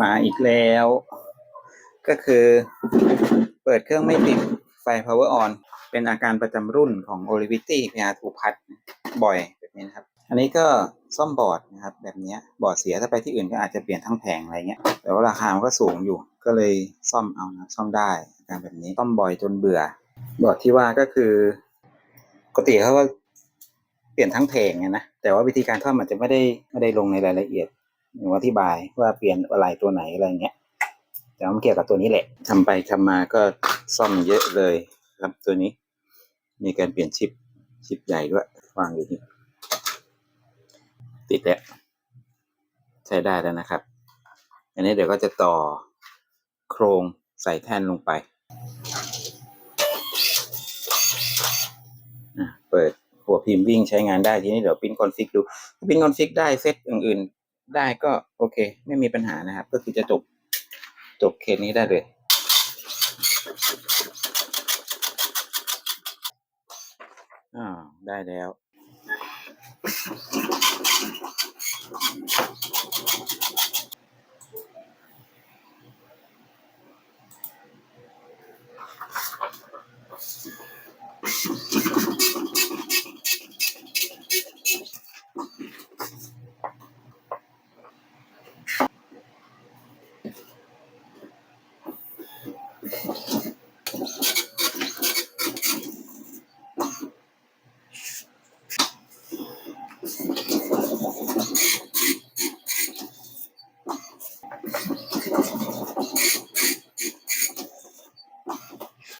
มาอีกแล้ว ก็คือเปิดเครื่องไม่ติดไฟ power on เป็นอาการประจำรุ่นของ o l i v i t y PR 2พัดบ่อยแบบนี้นะครับ อันนี้ก็ซ่อมบอร์ดนะครับ แบบนี้บอร์ดเสียถ้าไปที่อื่นก็อาจจะเปลี่ยนทั้งแผงอะไรเงี้ย แต่ว่าราคามันก็สูงอยู่ ก็เลยซ่อมเอานะซ่อมได้อาการแบบนี้ซ่อมบ่อยจนเบื่อ บอร์ดที่ว่าก็คือปกติเขาก็เปลี่ยนทั้งแผงไงนะแต่ว่าวิธีการซ่อมอาจจะไม่ได้ไม่ได้ลงในรายละเอียด อว่าอธิบายว่าเปลี่ยนอะไรตัวไหนอะไรเงี้ยแต่มันเกี่ยวกับตัวนี้แหละทำไปทำมาก็ซ่อมเยอะเลยครับตัวนี้ มีการเปลี่ยนชิปชิปใหญ่ด้วยวางอยู่นี่ติดแล้วใช้ได้แล้วนะครับ อันนี้เดี๋ยวก็จะต่อโครงใส่แท่นลงไปเปิดหัวพิมพ์วิ่งใช้งานได้ทีนี้เดี๋ยวปิ้นคอนฟิกดู ถ้าปิ้นคอนฟิกได้เซตอื่น ได้ก็โอเค ไม่มีปัญหานะครับ ก็คือจะจบจบเคสนี้ได้เลย อ่าได้แล้ว